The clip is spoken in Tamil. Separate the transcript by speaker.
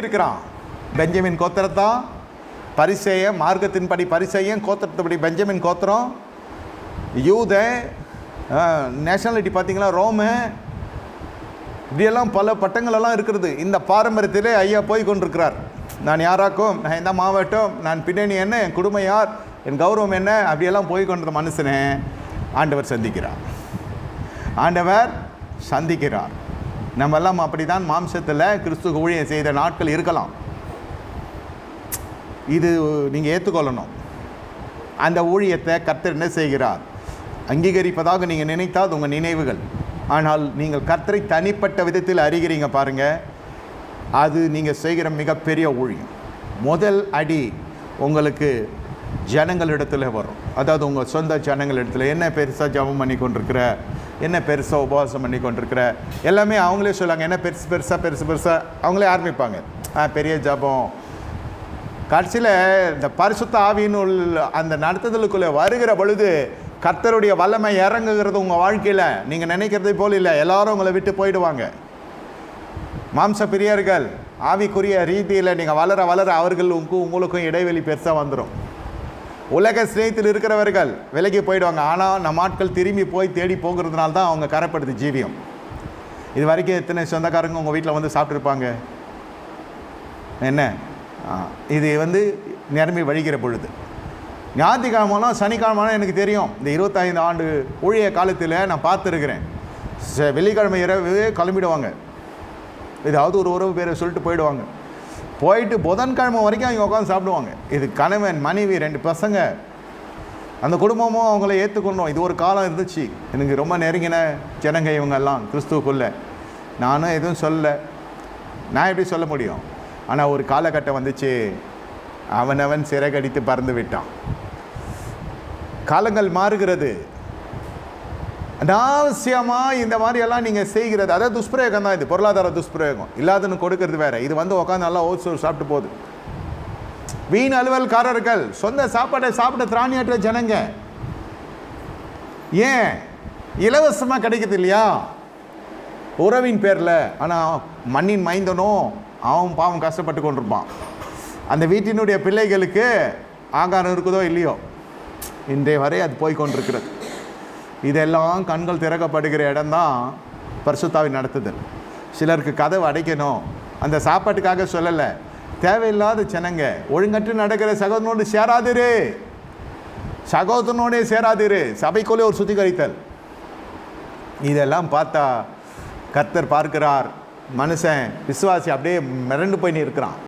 Speaker 1: இருக்கிறான். பெஞ்சமின் கோத்திரத்தான் பரிசேய மார்க்கத்தின்படி பரிசெயம் கோத்திரத்தின்படி பெஞ்சமின் கோத்திரம். யூத நேஷனாலிட்டி பார்த்தீங்களா ரோமு? இப்படியெல்லாம் பல பட்டங்களெல்லாம் இருக்கிறது இந்த பாரம்பரியத்திலே ஐயா போய் கொண்டிருக்கிறார். நான் யாராக்கும் நான் எந்த மாவட்டம் நான் பின்னணி என்ன என் குடும்பம் யார் என் கௌரவம் என்ன அப்படியெல்லாம் போய் கொண்டிருந்த மனுஷனே ஆண்டவர் சந்திக்கிறார். ஆண்டவர் சந்திக்கிறார். நம்ம எல்லாம் அப்படிதான் மாம்சத்தில் கிறிஸ்துவ ஊழியம் செய்த நாட்கள் இருக்கலாம். இது நீங்கள் ஏற்றுக்கொள்ளணும் அந்த ஊழியத்தை கர்த்தர் என்ன செய்கிறார்? அங்கீகரிப்பதாக நீங்கள் நினைத்தால் உங்கள் நினைவுகள். ஆனால் நீங்கள் கர்த்தரை தனிப்பட்ட விதத்தில் அறிகிறீங்க பாருங்கள் அது நீங்கள் செய்கிற மிகப்பெரிய ஊழியம். முதல் அடி உங்களுக்கு ஜனங்களிடத்தில் வரும். அதாவது உங்கள் சொந்த ஜனங்களிடத்தில் என்ன பெருசாக ஜபம் பண்ணி கொண்டிருக்கிற என்ன பெருசாக உபவாசம் பண்ணி கொண்டிருக்கிற எல்லாமே அவங்களே சொல்லுவாங்க என்ன பெருசு பெருசாக பெருசு பெருசாக அவங்களே ஆரம்பிப்பாங்க. ஆ பெரிய ஜபம். கடைசியில் இந்த பரிசுத்த ஆவியினுள் அந்த நடத்துதலுக்குள்ளே வருகிற பொழுது கர்த்தருடைய வல்லமை இறங்குகிறது உங்கள் வாழ்க்கையில். நீங்கள் நினைக்கிறதை போல் இல்லை. எல்லாரும் உங்களை விட்டு போயிடுவாங்க. மாம்ச பிரியர்கள் ஆவிக்குரிய ரீதியில் நீங்கள் வளர வளர அவர்களுக்கும் உங்களுக்கும் இடைவெளி பெருசாக வந்துடும் உலக சிநேகத்தில் இருக்கிறவர்கள் விலகி போயிடுவாங்க. ஆனால் நம்ம ஆட்கள் திரும்பி போய் தேடி போகிறதுனால தான் அவங்க கரைப்படுத்து ஜீவியம். இது வரைக்கும் எத்தனை சொந்தக்காரங்க உங்கள் வீட்டில் வந்து சாப்பிட்ருப்பாங்க என்ன? இது வந்து நிரம்பி வழிகிற பொழுது. ஞாயிற்றுக்கிழமெல்லாம் சனிக்கிழமெல்லாம் எனக்கு தெரியும். இந்த இருபத்தைந்து ஆண்டு ஊழிய காலத்தில் நான் பார்த்துருக்கிறேன். ச- வெள்ளிக்கிழமை இரவு கிளம்பிடுவாங்க. ஏதாவது ஒரு உறவு பேரை சொல்லிட்டு போயிடுவாங்க. போயிட்டு புதன்கிழமை வரைக்கும் அவங்க உட்காந்து சாப்பிடுவாங்க. இது கணவன் மனைவி ரெண்டு பசங்க. அந்த குடும்பமும் அவங்கள ஏற்றுக்கொண்டோம் இது ஒரு காலம் இருந்துச்சு. எனக்கு ரொம்ப நெருங்கின ஜனங்க இவங்கெல்லாம் கிறிஸ்துவுக்குள்ள. நானும் எதுவும் சொல்லலை. நான் எப்படி சொல்ல முடியும்? ஆனால் ஒரு காலகட்டம் வந்துச்சு. அவனவன் சிறகடித்து பறந்து விட்டான். காலங்கள் மாறுகிறது. அனாவசியமாக இந்த மாதிரியெல்லாம் நீங்கள் செய்கிறது அதாவது துஷ்பிரயோகம் தான் இது பொருளாதார துஷ்பிரயோகம். இல்லாதன்னு கொடுக்கறது வேற. இது வந்து உட்காந்து நல்லா ஓட்ஸ் சாப்பிட்டு போகுது. வீண் அலுவல்காரர்கள் சொந்த சாப்பாடை சாப்பிட திராணியற்ற ஜனங்க. ஏன்? இலவசமாக கிடைக்குது இல்லையா? உறவின் பேரில். ஆனால் மண்ணின் மைந்தனோ அவன் பாவம் கஷ்டப்பட்டு கொண்டிருப்பான். அந்த வீட்டினுடைய பிள்ளைகளுக்கு ஆகாரம் இருக்குதோ இல்லையோ? இன்றைய வரை அது போய் கொண்டிருக்கிறது. இதெல்லாம் கண்கள் திறக்கப்படுகிற இடம்தான் பரிசுத்தாவின் நடத்துதல். சிலருக்கு கதவு அடைக்கணும். அந்த சாப்பாட்டுக்காக சொல்லலை. தேவையில்லாத ஜனங்க ஒழுங்கற்று நடக்கிற சகோதரனோடு சேராதிரு. சகோதரனோடே சேராதிரு. சபைக்குள்ளே ஒரு சுத்திகரித்தல். இதெல்லாம் பார்த்தா கர்த்தர் பார்க்கிறார். மனுஷன் விசுவாசி அப்படியே மிரண்டு போய் இருக்கிறான்